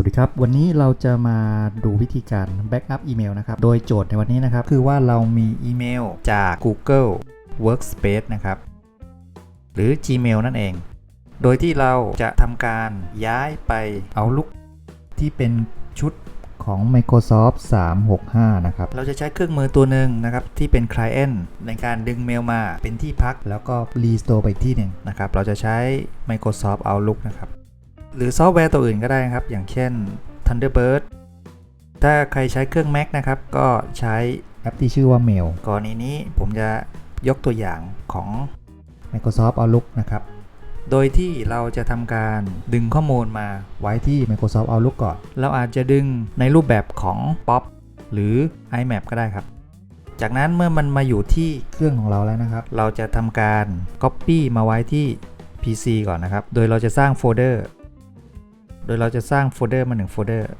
สวัสดีครับ วันนี้เราจะมาดูวิธีการแบ็กอัพอีเมลนะครับ โดยโจทย์ในวันนี้นะครับ คือว่าเรามีอีเมลจาก Google Workspace นะครับ หรือ Gmail นั่นเอง โดยที่เราจะทำการย้ายไป Outlook ที่เป็นชุดของ Microsoft 365 นะครับ เราจะใช้เครื่องมือตัวหนึ่งนะครับ ที่เป็น Client ในการดึงเมลมาเป็นที่พัก แล้วก็ Restore ไปอีกที่หนึ่งนะครับ เราจะใช้ Microsoft Outlook นะครับ หรือซอฟต์แวร์ตัวอื่นก็ได้นะครับ อย่างเช่น Thunderbird ถ้าใครใช้เครื่อง Mac นะครับ ก็ใช้แอปที่ชื่อว่า Mail กรณีนี้ผมจะยกตัวอย่างของ Microsoft Outlook นะครับ โดยที่เราจะทำการดึงข้อมูลมาไว้ที่ Microsoft Outlook ก่อน เราอาจจะดึงในรูปแบบของ POP หรือ IMAP ก็ได้ครับ จากนั้นเมื่อมันมาอยู่ที่เครื่องของเราแล้วนะครับ เราจะทำการ Copy มาไว้ที่ PC ก่อนนะครับ โดยเราจะสร้างโฟลเดอร์ โดยเราจะสร้างโฟลเดอร์มาหนึ่งโฟลเดอร์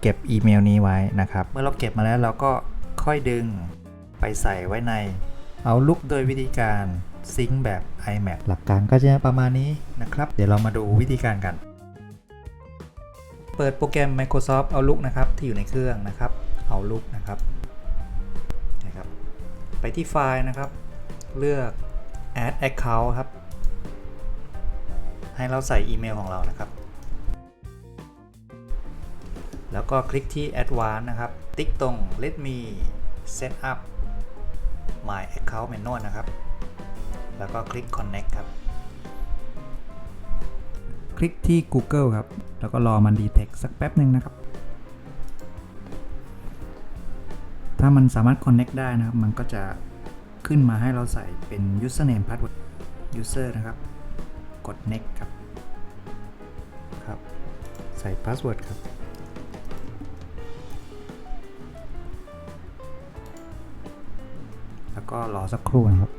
เก็บอีเมลนี้ไว้นะครับ เมื่อเราเก็บมาแล้วเราก็ค่อยดึงไปใส่ไว้ใน Outlook โดยวิธีการซิงค์แบบ IMAP หลักการก็จะประมาณนี้นะครับ เดี๋ยวเรามาดูวิธีการกัน เปิดโปรแกรม Microsoft Outlook นะครับ ที่อยู่ในเครื่องนะครับ Outlook นะครับนะครับ ไปที่ไฟล์นะครับ เลือก add account ครับ ให้เราใส่อีเมลของเรานะครับ แล้วก็คลิกที่ Advanced นะครับ ติ๊กตรง Let me set up my account manual นะครับ แล้วก็คลิก Connect ครับ คลิกที่ Google ครับ แล้วก็รอมัน detect สักแป๊บหนึ่งนะครับ ถ้ามันสามารถ Connect ได้นะครับ มันก็จะขึ้นมาให้เราใส่เป็น username password user นะครับ กด next ครับ ครับ ใส่ password ครับ ก็รอสักครู่นะครับ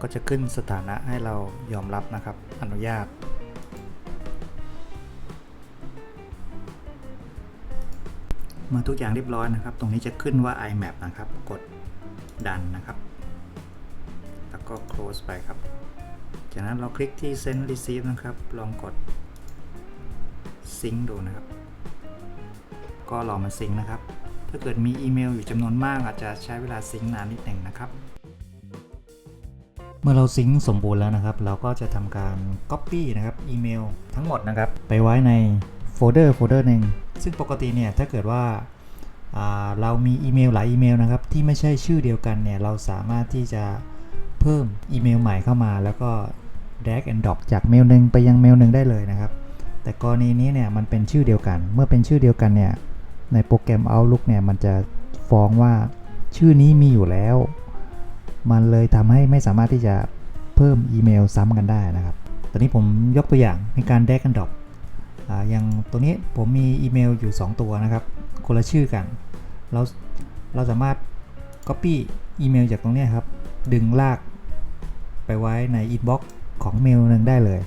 ก็จะขึ้นสถานะให้เรายอมรับนะครับ อนุญาต เมื่อทุกอย่างเรียบร้อยนะครับ ตรงนี้จะขึ้นว่า IMAP นะครับ กดดันนะครับ แล้วก็ close ไปครับ จากนั้นเราคลิกที่ send receive นะครับ ลองกด sync ดูนะครับ ก็รอมันซิงค์นะครับถ้าเกิดมีอีเมลอยู่จำนวนมากอาจจะใช้เวลาซิงค์นานนิดหนึ่งนะครับ มื่อเราซิงค์สมบูรณ์แล้วนะครับ เราก็จะทำการ Copy นะครับอีเมลทั้งหมดนะครับ ไปไว้ในโฟลเดอร์โฟลเดอร์หนึ่งซึ่งปกติเนี่ยถ้าเกิดว่าาเรามีอีเมลหลายอีเมลนะครับที่ไม่ใช่ชื่อเดียวกันเนี่ยเราสามารถที่จะเพิ่มอีเมลใหม่เข้ามา แล้วก็ drag and drop จากเมลหนึ่งไปยังเมลหนึ่งได้เลยนะครับ แต่กรณีนี้เนี่ยมันเป็นชื่อเดียวกัน เมื่อเป็นชื่อเดียวกันเนี่ยในโปรแกรม Outlook เนี่ยมันจะฟ้องว่าชื่อนี้มีอยู่แล้ว มันเลยทำให้ไม่สามารถที่จะเพิ่มอีเมลซ้ำกันได้นะครับ ตอนนี้ผมยกตัวอย่างในการ drag and drop อ่าอย่างตัวนี้ผมมีอีเมลอยู่ 2 ตัวนะครับ คนละชื่อกัน เราเราสามารถ copy อีเมลจากตรงนี้ครับ ดึงลากไปไว้ใน inbox ของเมลหนึ่งได้เลย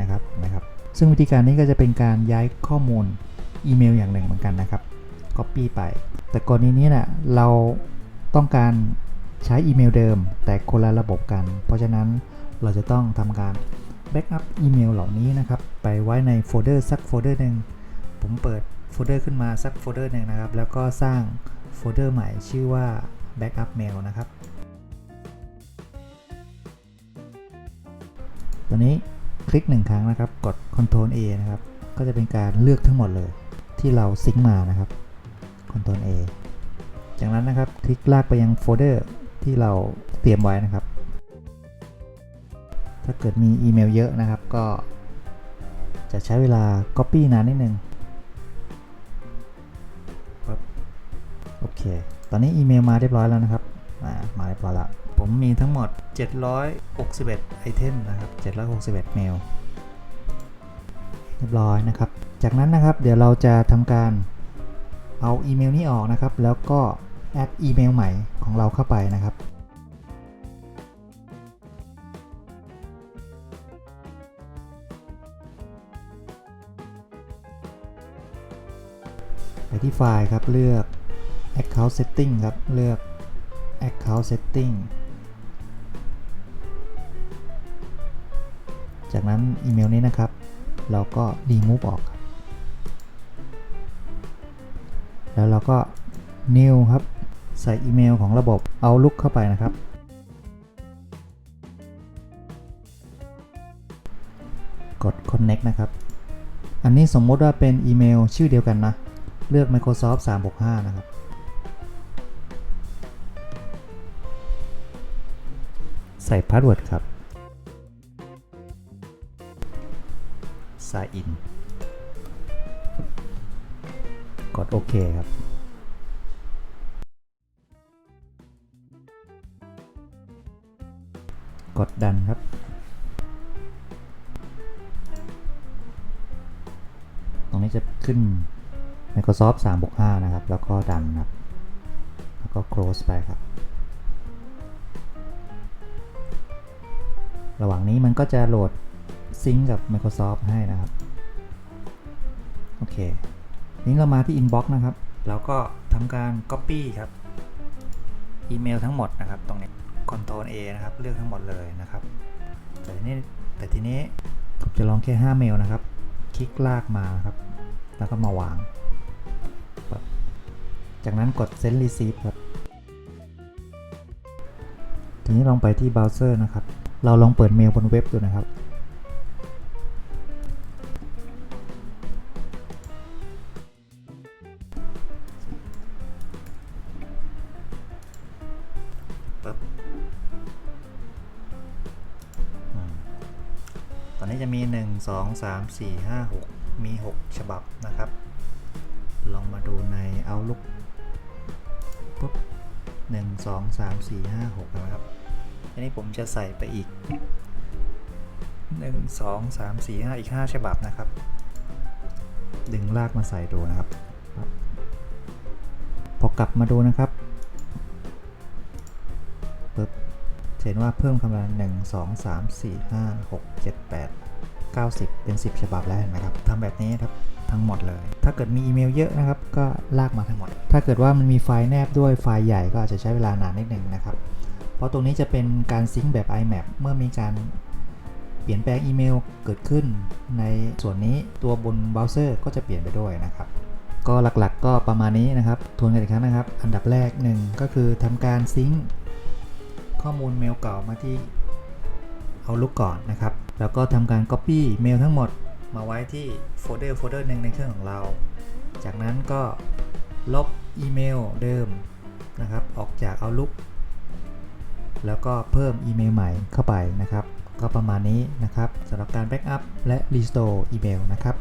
นะครับนะครับ ซึ่งวิธีการนี้ก็จะเป็นการย้ายข้อมูลอีเมลอย่างหนึ่งเหมือนกันนะครับ Copy ไป แต่กรณีนี้นะ่ะเราต้องการ ใช้อีเมลเดิม แต่คนละระบบกัน เพราะฉะนั้นเราจะต้องทำการแบ็กอัพอีเมลเหล่านี้นะครับ ไปไว้ในโฟลเดอร์สักโฟลเดอร์หนึ่งผมเปิดโฟลเดอร์ขึ้นมาสักโฟลเดอร์หนึ่งนะครับ แล้วก็สร้างโฟลเดอร์ใหม่ชื่อว่า Backup Mail นะครับตัวนี้คลิกหนึ่งครั้งนะครับ กด Ctrl A นะครับ ก็จะเป็นการเลือกทั้งหมดเลย ที่เราซิงค์มานะครับ Ctrl A จากนั้นนะครับ คลิกลากไปยังโฟลเดอร์ ที่เราเตรียมไว้นะครับ ถ้าเกิดมีอีเมลเยอะนะครับก็จะใช้เวลา Copy นานนิดนึงปึ๊บโอเค ตอนนี้อีเมลมาเรียบร้อยแล้วนะครับมามาเรียบร้อยล้วผมมีทั้งหมด 761 ไอเทมนะครับ 761 เมล เรียบร้อยนะครับ จากนั้นนะครับเดี๋ยวเราจะทำการเอาอีเมลนี้ออกนะครับ แล้วก็ แอดอีเมลใหม่ของเราเข้าไปนะครับ ไปที่ไฟล์ครับเลือก account setting ครับ เลือก account setting จากนั้นอีเมลนี้นะครับ เราก็ remove ออก แล้วเราก็ new ครับ ใส่อีเมลของระบบ Outlook เข้าไปนะครับ กด connect นะครับ อันนี้สมมติว่าเป็นอีเมลชื่อเดียวกันนะ เลือก Microsoft 365 นะครับ ใส่พาสเวิร์ดครับ sign in กดโอเคครับ ดดันครับ ตรงนี้จะขึ้น Microsoft 3บวก5นะครับ แล้วก็ดันครับ แล้วก็ close ไปครับ ระหว่างนี้มันก็จะโหลดซิงก์กับ Microsoft ให้นะครับ โอเค นี้เรามาที่ Inbox นะครับ แล้วก็ทำการ Copy ครับ อีเมลทั้งหมดนะครับตรงนี้ Ctrl A นะครับเลือกทั้งหมดเลยนะครับแต่ทีนี้แต่ทีนี้ผมจะลองแค่5เมลนะครับ คลิกลากมาครับ แล้วก็มาวาง จากนั้นกด Send Receive ครับทีนี้ลองไปที่เบราว์เซอร์นะครับ เราลองเปิดเมลบนเว็บดูนะครับ จะมี 1 2 3 4 5 6 มี 6 ฉบับนะครับ ลองมาดูใน Outlook ปุ๊บ1 2 3 4 5 6 นะครับ อันนี้ผมจะใส่ไปอีก 1 2 3 4 5 อีก 5 ฉบับนะครับ ดึงลากมาใส่ดูนะครับ พอกลับมาดูนะครับปึ๊บเห็นว่าเพิ่มคำนวณหนึ่งสองสา มสี่ห้าหกเก้าสิบเป็น 10 ฉบับแล้วเห็นไหมครับทำแบบนี้ครับทั้งหมดเลย ถ้าเกิดมีอีเมลเยอะนะครับ ก็ลากมาทั้งหมด ถ้าเกิดว่ามันมีไฟล์แนบด้วยไฟล์ใหญ่ก็อาจจะใช้เวลานานนิดหนึ่งนะครับ เพราะตรงนี้จะเป็นการซิงค์แบบ IMAP เมื่อมีการเปลี่ยนแปลงอีเมลเกิดขึ้น ในส่วนนี้ตัวบนเบราว์เซอร์ก็จะเปลี่ยนไปด้วยนะครับ ก็หลักๆก็ประมาณนี้นะครับ ทวนกันอีกครั้งนะครับ อันดับแรกหนึ่งก็คือทำการซิงค์ข้อมูลเมลเก่ามาที่ Outlook ก่อนนะครับ แล้วก็ทำการ Copy เมลทั้งหมดมาไว้ที่โฟลเดอร์โฟลเดอร์หนึ่งในเครื่องของเรา จากนั้นก็ลบอีเมลเดิมนะครับออกจาก Outlook แล้วก็เพิ่มอีเมลใหม่เข้าไปนะครับ ก็ประมาณนี้นะครับสำหรับการแบ็กอัพและรีสโตร์อีเมลนะครับ